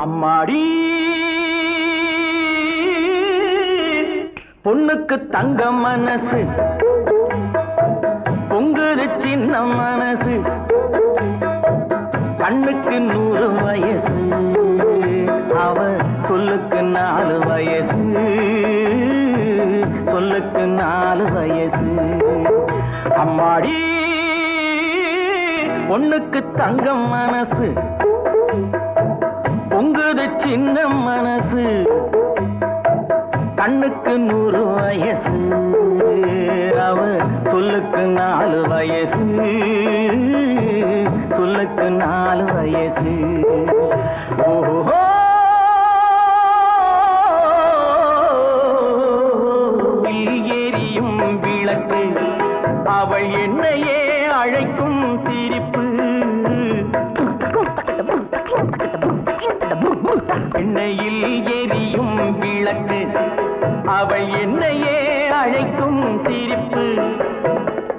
அம்மாடி. பொண்ணுக்கு தங்க மனசு. பொங்குது சின்ன மனசு. கண்ணுக்கு நூறு வயசு. அவ சொல்லுக்கு நாலு வயசு. சொல்லுக்கு நாலு வயசு. அம்மாடி பொண்ணுக்கு தங்க மனசு. பொங்குது சின்ன மனசு. கண்ணுக்கு நூறு வயசு. அவ சொல்லுக்கு நாலு வயசு. சொல்லுக்கு நாலு வயசு. ஓஹோ. எரியும் விளக்கு. அவள் என்னையே அழைக்கும் சிரிப்பு. எண்ணெயில் எரியும் விளக்கு. அவள் என்னையே அழைக்கும் சிரிப்பு.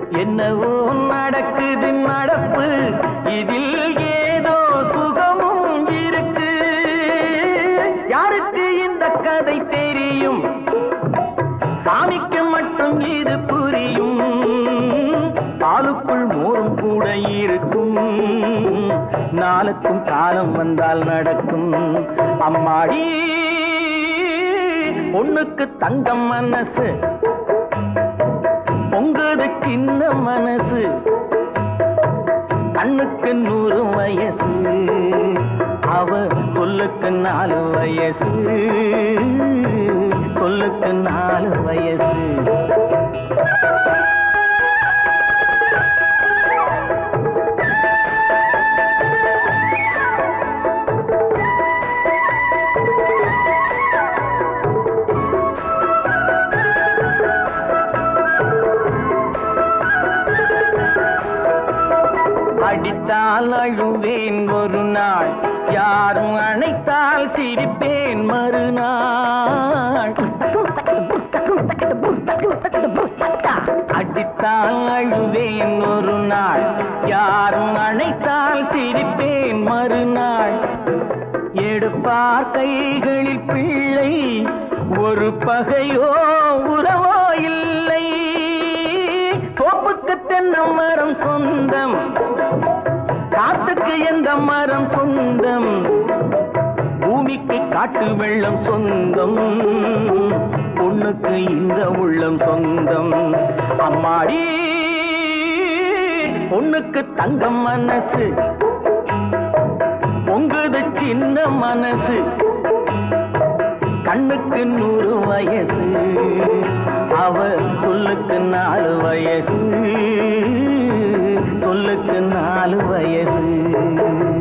என்னவோ நடக்குது நடப்பு. இதில் ஏதோ சுகமும் இருக்கு. யாருக்கு இந்த கதை தெரியும்? சாமிக்கு மட்டும் இது புரியும். பாலுக்குள் மோரும் கூட இருக்கும். நாளுக்கும் காலம் வந்தால் நடக்கும். அம்மாடி பொண்ணுக்கு தங்கம் மனசு பொங்குது சின்ன மனசு கண்ணுக்கு நூறு வயசு அவ சொல்லுக்கு நாலு வயசு சொல்லுக்கு நாலு வயசு. அடித்தால் அழுவேன் ஒரு நாள் யாரும் அணைத்தால் சிரிப்பேன் மறுநாள். அடித்தால் அழுவேன் ஒரு நாள் யாரும் அணைத்தால் சிரிப்பேன் மறுநாள். எடுப்பார் கைகளில் பிள்ளை ஒரு பகையோ உறவோ இல்லை. தோப்புக்கு தென்னம் மரம் சொந்தம் மரம் சொந்தம். பூமிக்கு காட்டு வெள்ளம் சொந்தம். பொண்ணுக்கு இந்த உள்ளம் சொந்தம். அம்மாடி பொண்ணுக்கு தங்கம் மனசு. பொங்குது சின்ன மனசு. கண்ணுக்கு நூறு வயசு. அவ சொல்லுக்கு நாலு வயசு. சொல்லுக்கு நாலு வயது.